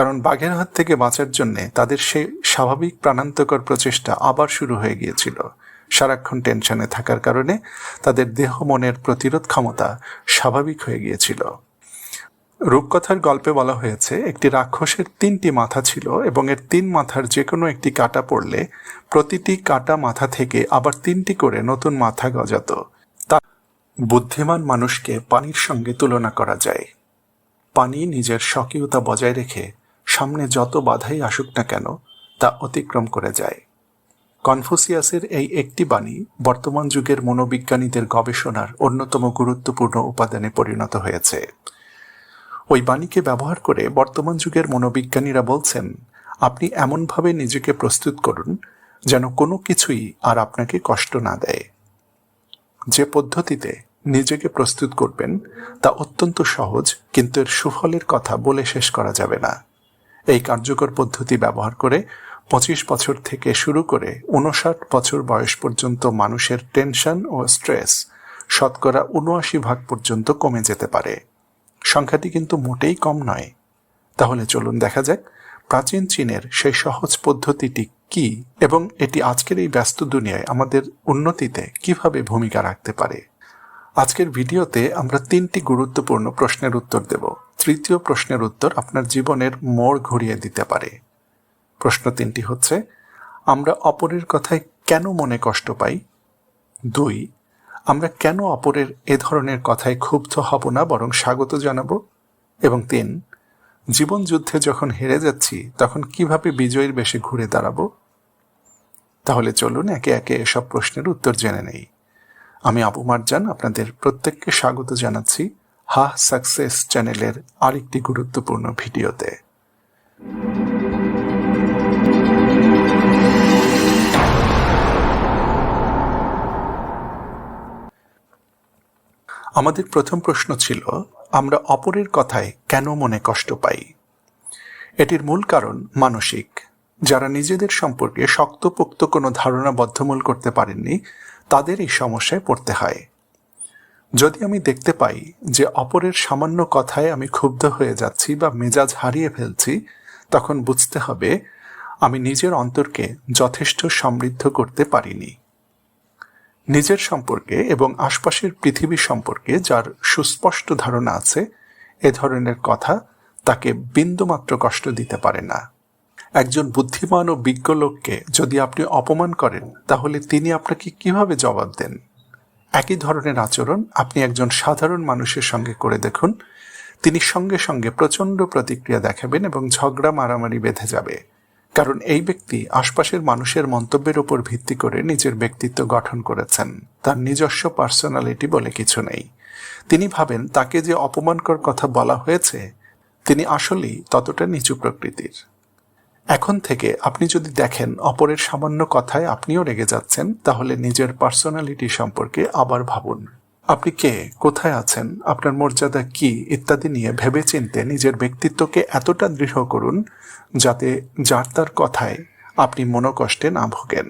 কারণ বাঘের হাত থেকে বাঁচার জন্য তাদের সেই স্বাভাবিক প্রাণান্তকর প্রচেষ্টা আবার শুরু হয়ে গিয়েছিল। সারাক্ষণ টেনশনে থাকার কারণে তাদের দেহ, মনের প্রতিরোধ ক্ষমতা স্বাভাবিক হয়ে গিয়েছিল। রূপকথার গল্পে বলা হয়েছে, একটি রাক্ষসের তিনটি মাথা ছিল এবং এর তিন মাথার যে কোনো একটি কাটা পড়লে প্রতিটি কাটা মাথা থেকে আবার তিনটি করে নতুন মাথা গজাত। তা বুদ্ধিমান মানুষকে পানির সঙ্গে তুলনা করা যায়। পানি নিজের স্বকীয়তা বজায় রেখে সামনে যত বাধাই আসুক না কেন, তা অতিক্রম করে যায়। কনফুসিয়াসের এই একটি বাণী বর্তমান যুগের মনোবিজ্ঞানীদের গবেষণার অন্যতম গুরুত্বপূর্ণ উপাদানে পরিণত হয়েছে। ওই বাণীকে ব্যবহার করে বর্তমান যুগের মনোবিজ্ঞানীরা বলছেন, আপনি এমনভাবে নিজেকে প্রস্তুত করুন, যেন কোনো কিছুই আর আপনাকে কষ্ট না দেয়। যে পদ্ধতিতে নিজেকে প্রস্তুত করবেন, তা অত্যন্ত সহজ, কিন্তু এর সুফলের কথা বলে শেষ করা যাবে না। এই কার্যকর পদ্ধতি ব্যবহার করে পঁচিশ বছর থেকে শুরু করে উনষাট বছর বয়স পর্যন্ত মানুষের টেনশন ও স্ট্রেস শতকরা উনআশি ভাগ পর্যন্ত কমে যেতে পারে। সংখ্যাটি কিন্তু মোটেই কম নয়। তাহলে চলুন দেখা যাক প্রাচীন চীনের সেই সহজ পদ্ধতিটি কি এবং এটি আজকের এই ব্যস্ত দুনিয়ায় আমাদের উন্নতিতে কীভাবে ভূমিকা রাখতে পারে। আজকের ভিডিওতে আমরা তিনটি গুরুত্বপূর্ণ প্রশ্নের উত্তর দেব। তৃতীয় প্রশ্নের উত্তর আপনার জীবনের মোড় ঘুরিয়ে দিতে পারে। প্রশ্ন তিনটি হচ্ছে, আমরা অপরের কথায় কেন মনে কষ্ট পাই? দুই, আমরা কেন অপরের এ ধরনের কথায় ক্ষুব্ধ হব না বরং স্বাগত জানাব? এবং তিন, জীবন যুদ্ধে যখন হেরে যাচ্ছি, তখন কীভাবে বিজয়ীর বেশে ঘুরে দাঁড়াবো? তাহলে চলুন একে একে এসব প্রশ্নের উত্তর জেনে নেই। আমি আবু মারজান আপনাদের প্রত্যেককে স্বাগত জানাচ্ছি হা সাকসেস চ্যানেলের আরেকটি গুরুত্বপূর্ণ ভিডিওতে। আমাদের প্রথম প্রশ্ন ছিল, আমরা অপরের কথায় কেন মনে কষ্ট পাই? এটির মূল কারণ মানসিক। যারা নিজেদের সম্পর্কে শক্তপোক্ত কোনো ধারণা বদ্ধমূল করতে পারেননি তাদের এই সমস্যায় পড়তে হয়। যদি আমি দেখতে পাই যে অপরের সামান্য কথায় আমি ক্ষুব্ধ হয়ে যাচ্ছি বা মেজাজ হারিয়ে ফেলছি, তখন বুঝতে হবে আমি নিজের অন্তরকে যথেষ্ট সমৃদ্ধ করতে পারিনি। নিজের সম্পর্কে এবং আশপাশের পৃথিবী সম্পর্কে যার সুস্পষ্ট ধারণা আছে, এ ধরনের কথা তাকে বিন্দুমাত্র কষ্ট দিতে পারে না। একজন বুদ্ধিমান ও বিজ্ঞ লোককে যদি আপনি অপমান করেন, তাহলে তিনি আপনাকে কীভাবে জবাব দেন? একই ধরনের আচরণ আপনি একজন সাধারণ মানুষের সঙ্গে করে দেখুন। তিনি সঙ্গে সঙ্গে প্রচণ্ড প্রতিক্রিয়া দেখাবেন এবং ঝগড়া মারামারি বেঁধে যাবে। কারণ এই ব্যক্তি আশপাশের মানুষের মন্তব্যের উপর ভিত্তি করে নিজের ব্যক্তিত্ব গঠন করেছেন। তার নিজস্ব পার্সোনালিটি বলে কিছু নেই। তিনি ভাবেন, তাকে যে অপমানকর কথা বলা হয়েছে, তিনি আসলেই ততটা নিচু প্রকৃতির। এখন থেকে আপনি যদি দেখেন অপরের সামান্য কথায় আপনিও রেগে যাচ্ছেন, তাহলে নিজের পার্সোনালিটি সম্পর্কে আবার ভাবুন। আপনি কে? কোথায় আছেন? আপনার মর্যাদা কি? ইত্যাদি নিয়ে ভেবে চিনতে নিজের ব্যক্তিত্বকে এতটা দৃঢ় করুন, যাতে যার তার কথায় আপনি মনোকষ্টে না ভোগেন।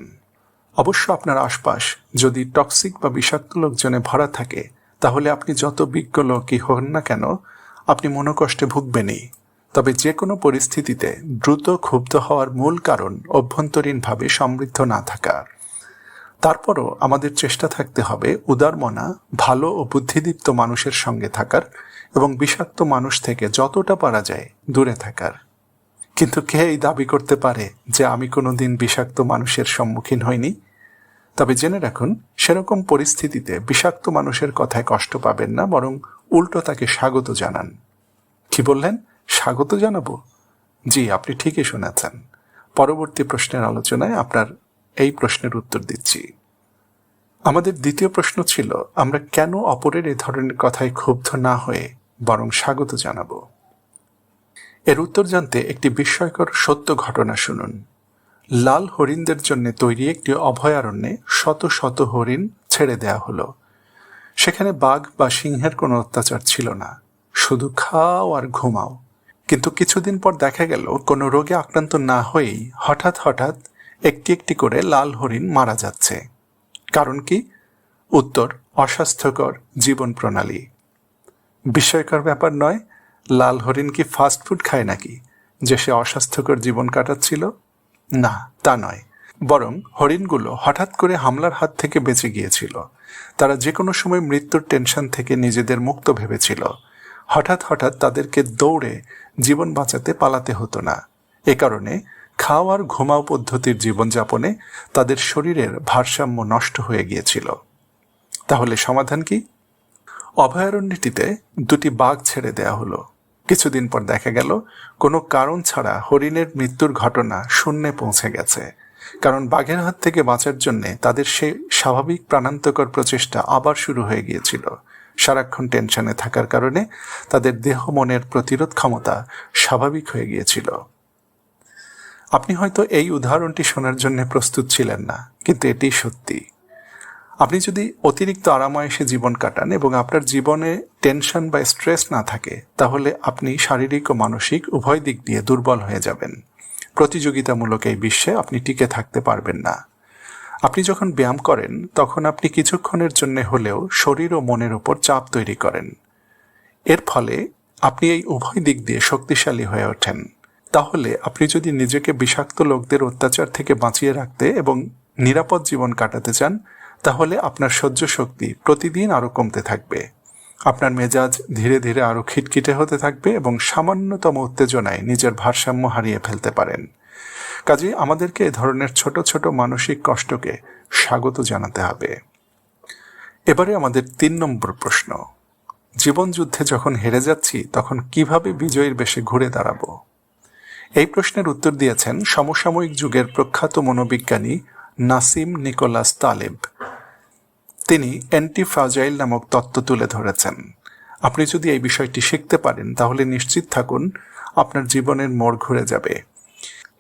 অবশ্য আপনার আশপাশ যদি টক্সিক বা বিষাক্ত লোকজনে ভরা থাকে, তাহলে আপনি যত বিজ্ঞ লোকই হন না কেন, আপনি মনোকষ্টে ভুগবেনই। তবে যে কোনো পরিস্থিতিতে দ্রুত ক্ষুব্ধ হওয়ার মূল কারণ অভ্যন্তরীণভাবে সমৃদ্ধ না থাকা। তারপরও আমাদের চেষ্টা থাকতে হবে উদারমনা, ভালো ও বুদ্ধিদীপ্ত মানুষের সঙ্গে থাকার এবং বিষাক্ত মানুষ থেকে যতটা পারা যায় দূরে থাকার। কিন্তু কে এই দাবি করতে পারে যে আমি কোনোদিন বিষাক্ত মানুষের সম্মুখীন হইনি? তবে জেনে রাখুন, সেরকম পরিস্থিতিতে বিষাক্ত মানুষের কথায় কষ্ট পাবেন না, বরং উল্টো তাকে স্বাগত জানান। কি বললেন? স্বাগত জানাব। জি, আপনি ঠিকই শুনেছেন। পরবর্তী প্রশ্নের আলোচনায় আপনার এই প্রশ্নের উত্তর দিচ্ছি। আমাদের দ্বিতীয় প্রশ্ন ছিল, আমরা কেন অপরের এ ধরনের কথায় ক্ষুব্ধ না হয়ে বরং স্বাগত জানাব? এর উত্তর জানতে একটি বিস্ময়কর সত্য ঘটনা শুনুন। লাল হরিণদের জন্য তৈরি একটি অভয়ারণ্যে শত শত হরিণ ছেড়ে দেয়া হলো। সেখানে বাঘ বা সিংহের কোনো অত্যাচার ছিল না। শুধু খাও আর ঘুমাও। কিন্তু কিছুদিন পর দেখা গেল, কোনো রোগে আক্রান্ত না হয়েই হঠাৎ হঠাৎ একটি একটি করে লাল হরিণ মারা যাচ্ছে। কারণ কি? উত্তর, অস্বাস্থ্যকর জীবন প্রণালী। বিস্ময়কর ব্যাপার নয়, লাল হরিণ কি ফাস্ট ফুড খায় নাকি, যে সে অস্বাস্থ্যকর জীবন কাটাচ্ছিল? না, তা নয়। বরং হরিণগুলো হঠাৎ করে হামলার হাত থেকে বেঁচে গিয়েছিল। তারা যে কোনো সময় মৃত্যুর টেনশন থেকে নিজেদের মুক্ত ভেবেছিল। হঠাৎ হঠাৎ তাদেরকে দৌড়ে জীবন বাঁচাতে পালাতে হতো না। এ কারণে খাওয়ার ঘুমাও পদ্ধতির জীবনযাপনে তাদের শরীরের ভারসাম্য নষ্ট হয়ে গিয়েছিল। তাহলে সমাধান কি? অভয়ারণ্যটিতে দুটি বাঘ ছেড়ে দেয়া হলো। কিছুদিন পর দেখা গেল, কোনো কারণ ছাড়া হরিণের মৃত্যুর ঘটনা শূন্যে পৌঁছে গেছে। কারণ বাঘের হাত থেকে বাঁচার জন্য তাদের সেই স্বাভাবিক প্রাণান্তকর প্রচেষ্টা আবার শুরু হয়ে গিয়েছিল। সারাক্ষণ টেনশনে থাকার কারণে তাদের দেহ মনের প্রতিরোধ ক্ষমতা স্বাভাবিক হয়ে গিয়েছিল। আপনি হয়তো এই উদাহরণটি শোনার জন্য প্রস্তুত ছিলেন না, কিন্তু এটি সত্যি। আপনি যদি অতিরিক্ত আরামায়েশে জীবন কাটান এবং আপনার জীবনে টেনশন বা স্ট্রেস না থাকে, তাহলে আপনি শারীরিক ও মানসিক উভয় দিক দিয়ে দুর্বল হয়ে যাবেন। প্রতিযোগিতামূলক এই বিশ্বে আপনি টিকে থাকতে পারবেন না। আপনি যখন ব্যায়াম করেন, তখন আপনি কিছুক্ষণের জন্য হলেও শরীর ও মনের উপর চাপ তৈরি করেন। এর ফলে আপনি এই উভয় দিক দিয়ে শক্তিশালী হয়ে ওঠেন। তাহলে আপনি যদি নিজেকে বিষাক্ত লোকদের অত্যাচার থেকে বাঁচিয়ে রাখতে এবং নিরাপদ জীবন কাটাতে চান, তাহলে আপনার সহ্য শক্তি প্রতিদিন আরও কমতে থাকবে। আপনার মেজাজ ধীরে ধীরে আরও খিটখিটে হতে থাকবে এবং সামান্যতম উত্তেজনায় নিজের ভারসাম্য হারিয়ে ফেলতে পারেন। কাজে আমাদেরকে এ ধরনের ছোট ছোট মানসিক কষ্টকে স্বাগত জানাতে হবে। এবারে আমাদের তিন নম্বর প্রশ্ন। জীবনযুদ্ধে যখন হেরে যাচ্ছি, তখন কীভাবে বিজয়ীর বেশে ঘুরে দাঁড়াবো? এই প্রশ্নের উত্তর দিয়েছেন সমসাময়িক যুগের প্রখ্যাত মনোবিজ্ঞানী নাসিম নিকোলাস তালেব। তিনি অ্যান্টি ফ্রাজাইল নামক তত্ত্ব তুলে ধরেছেন। আপনি যদি এই বিষয়টি শিখতে পারেন, তাহলে নিশ্চিত থাকুন আপনার জীবনের মোড় ঘুরে যাবে।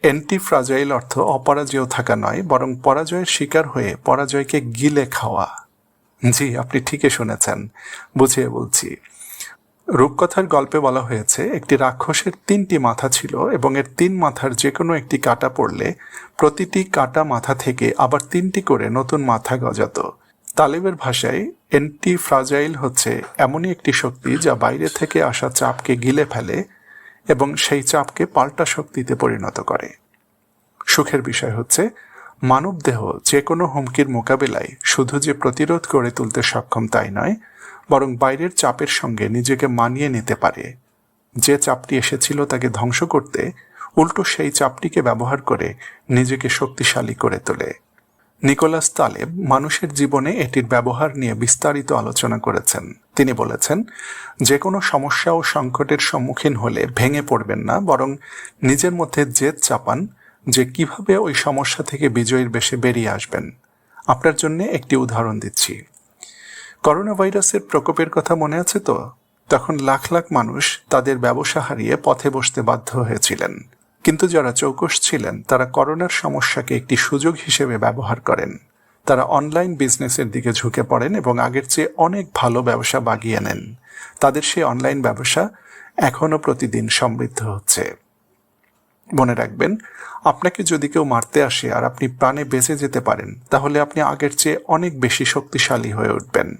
অ্যান্টি ফ্রাজাইল অর্থ অপরাজয় থাকা নয়, বরং পরাজয়ের শিকার হয়ে পরাজয়কে গিলে খাওয়া। জি, আপনি ঠিকই শুনেছেন। বুঝিয়ে বলছি। রূপকথার গল্পে বলা হয়েছে, একটি রাক্ষসের তিনটি মাথা ছিল এবং এর তিন মাথার যে কোনো একটি কাটা পড়লে প্রতিটি কাটা মাথা থেকে আবার তিনটি করে নতুন মাথা গজাত। তালিবের ভাষায় এন্টি ফ্রাজাইল হচ্ছে এমনই একটি শক্তি যা বাইরে থেকে আসা চাপকে গিলে ফেলে এবং সেই চাপকে পাল্টা শক্তিতে পরিণত করে। সুখের বিষয় হচ্ছে মানব দেহ যে কোনো হুমকির মোকাবিলায় শুধু যে প্রতিরোধ করে তুলতে সক্ষম তাই নয়, বরং বাইরের চাপের সঙ্গে নিজেকে মানিয়ে নিতে পারে। যে চাপটি এসেছিল তাকে ধ্বংস করতে, উল্টো সেই চাপটিকে ব্যবহার করে নিজেকে শক্তিশালী করে তোলে। নিকোলাস তালেব মানুষের জীবনে এটির ব্যবহার নিয়ে বিস্তারিত আলোচনা করেছেন। তিনি বলেছেন যে কোনো সমস্যা ও সংকটের সম্মুখীন হলে ভেঙে পড়বেন না, বরং নিজের মধ্যে জেদ চাপান যে কীভাবে ওই সমস্যা থেকে বিজয়ীর বেশে বেরিয়ে আসবেন। আপনার জন্য একটি উদাহরণ দিচ্ছি। করোনা ভাইরাসের প্রকোপের কথা মনে আছে তো? তখন লাখ লাখ মানুষ তাদের ব্যবসা হারিয়ে পথে বসতে বাধ্য হয়েছিলেন। কিন্তু যারা চৌকস ছিলেন, তারা করোনার সমস্যাকে একটি সুযোগ হিসেবে ব্যবহার করেন। তারা অনলাইন বিজনেসের দিকে ঝুঁকে পড়েন এবং আগের চেয়ে অনেক ভালো ব্যবসা বাগিয়ে নেন। তাদের সেই অনলাইন ব্যবসা এখনও প্রতিদিন সমৃদ্ধ হচ্ছে। মনে রাখবেন, আপনাকে যদি কেউ মারতে আসে আর আপনি প্রাণে বেঁচে যেতে পারেন, তাহলে আপনি আগের চেয়ে অনেক বেশি শক্তিশালী হয়ে উঠবেন।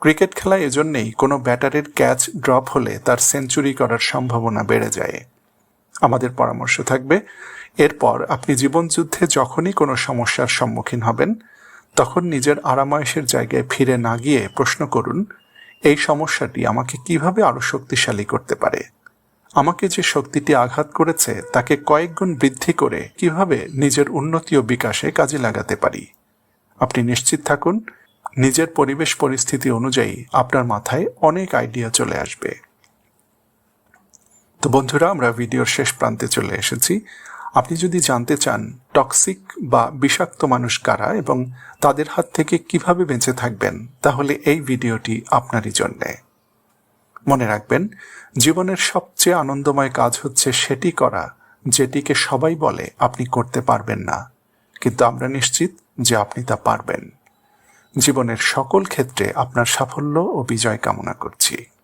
ক্রিকেট খেলা এজন্যেই কোনো ব্যাটারের ক্যাচ ড্রপ হলে তার সেঞ্চুরি করার সম্ভাবনা বেড়ে যায়। আমাদের পরামর্শ থাকবে। এরপর আপনি জীবনযুদ্ধে যখনই কোনো সমস্যার সম্মুখীন হবেন, তখন নিজের আরামায়েশের জায়গায় ফিরে না গিয়ে প্রশ্ন করুন, এই সমস্যাটি আমাকে কীভাবে আরও শক্তিশালী করতে পারে? আমাকে যে শক্তিটি আঘাত করেছে, তাকে কয়েকগুণ বৃদ্ধি করে কীভাবে নিজের উন্নতি ও বিকাশে কাজে লাগাতে পারি? আপনি নিশ্চিত থাকুন, নিজের পরিবেশ পরিস্থিতি অনুযায়ী আপনার মাথায় অনেক আইডিয়া চলে আসবে। তো বন্ধুরা, আমরা ভিডিওর শেষ প্রান্তে চলে এসেছি। আপনি যদি জানতে চান টক্সিক বা বিষাক্ত মানুষ কারা এবং তাদের হাত থেকে কীভাবে বেঁচে থাকবেন, তাহলে এই ভিডিওটি আপনারই জন্যে। মনে রাখবেন, জীবনের সবচেয়ে আনন্দময় কাজ হচ্ছে সেটি করা, যেটিকে সবাই বলে আপনি করতে পারবেন না। কিন্তু আমরা নিশ্চিত যে আপনি তা পারবেন। জীবনের সকল ক্ষেত্রে আপনার সাফল্য ও বিজয় কামনা করছি।